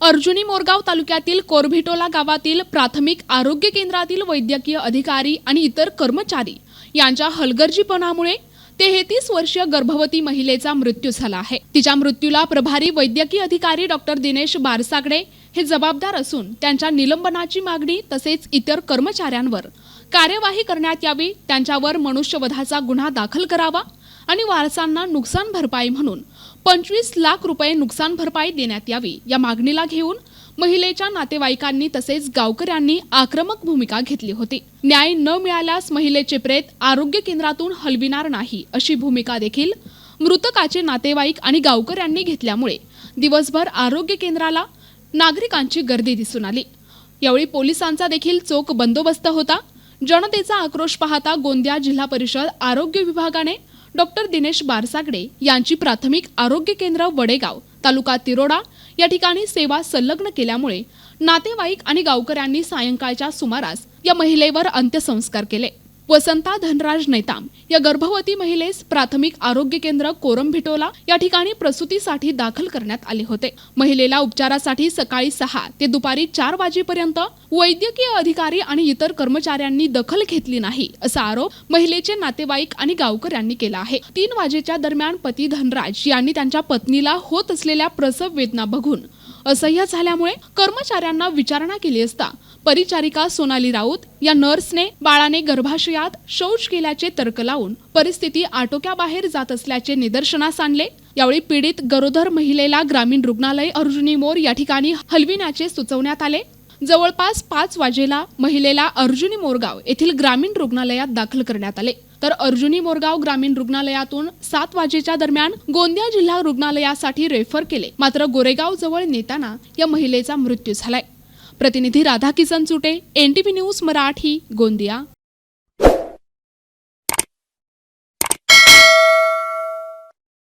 अर्जुनी मोरगाव तालुक्यातील कोरभिटोला गावातील प्राथमिक आरोग्य केंद्रातील वैद्यकीय अधिकारी आणि इतर कर्मचारी यांच्या हलगर्जीपणामुळे तेहतीस वर्षीय गर्भवती महिलेचा मृत्यू झाला आहे. तिच्या मृत्यूला प्रभारी वैद्यकीय अधिकारी डॉक्टर दिनेश बारसागडे हे जबाबदार असून त्यांच्या निलंबनाची मागणी तसेच इतर कर्मचाऱ्यांवर कार्यवाही करण्यात यावी त्यांच्यावर मनुष्यवधाचा गुन्हा दाखल करावा आणि वारसांना नुकसान भरपाई म्हणून पंचवीस लाख रुपये नुकसान भरपाई देण्यात यावी या मागणीला घेऊन महिलेच्या नातेवाईकांनी तसेच गावकऱ्यांनी आक्रमक भूमिका घेतली होती. न्याय न मिळाल्यास महिलेचे प्रेत आरोग्य केंद्रातून हलविणार नाही अशी भूमिका देखील मृतकाचे नातेवाईक आणि गावकऱ्यांनी घेतल्यामुळे दिवसभर आरोग्य केंद्राला नागरिकांची गर्दी दिसून आली. यावेळी पोलिसांचा देखील चोख बंदोबस्त होता. जनतेचा आक्रोश पाहता गोंदिया जिल्हा परिषद आरोग्य विभागाने डॉक्टर दिनेश बारसागडे यांची प्राथमिक आरोग्य केंद्र वडेगाव तालुका तिरोडा. या ठिकाणी सेवा संलग्न केल्यामुळे नातेवाईक आणि गावकऱ्यांनी सायंकाळच्या सुमारास या महिलेवर अंत्यसंस्कार केले. वसंता धनराज नैताम या गर्भवती महिलेस प्राथमिक आरोग्य केंद्र कोरमभिटोला या ठिकाणी प्रसूतीसाठी दाखल करण्यात आले होते. महिलेला उपचारासाठी सकाळी सहा ते दुपारी चार वाजेपर्यंत वैद्यकीय अधिकारी आणि इतर कर्मचाऱ्यांनी दखल घेतली नाही असा आरोप महिलेचे नातेवाईक आणि गावकऱ्यांनी केला आहे. तीन वाजेच्या दरम्यान पती धनराज यांनी त्यांच्या पत्नीला होत असलेल्या प्रसव वेदना बघून असह्य झाल्यामुळे कर्मचाऱ्यांना विचारणा केली असता परिचारिका सोनाली राऊत या नर्सने बाळाने गर्भाशयात शौच केल्याचे तर्क लावून परिस्थिती आटोक्याबाहेर जात असल्याचे निदर्शनास आणले. यावेळी पीडित गरोदर महिलेला ग्रामीण रुग्णालय अर्जुनी मोर या ठिकाणी हलविण्याचे सुचवण्यात आले. जवळपास पाच वाजेला महिलेला अर्जुनी मोरगाव येथील ग्रामीण रुग्णालयात दाखल करण्यात आले. तर अर्जुनी मोरगाव ग्रामीण रुग्णालयातून सात वाजेच्या दरम्यान गोंदिया जिल्हा रुग्णालयासाठी रेफर केले. मात्र गोरेगाव जवळ नेताना या महिलेचा मृत्यू झालाय. प्रतिनिधी राधा किसन चुटे एनटीव्ही न्यूज मराठी गोंदिया.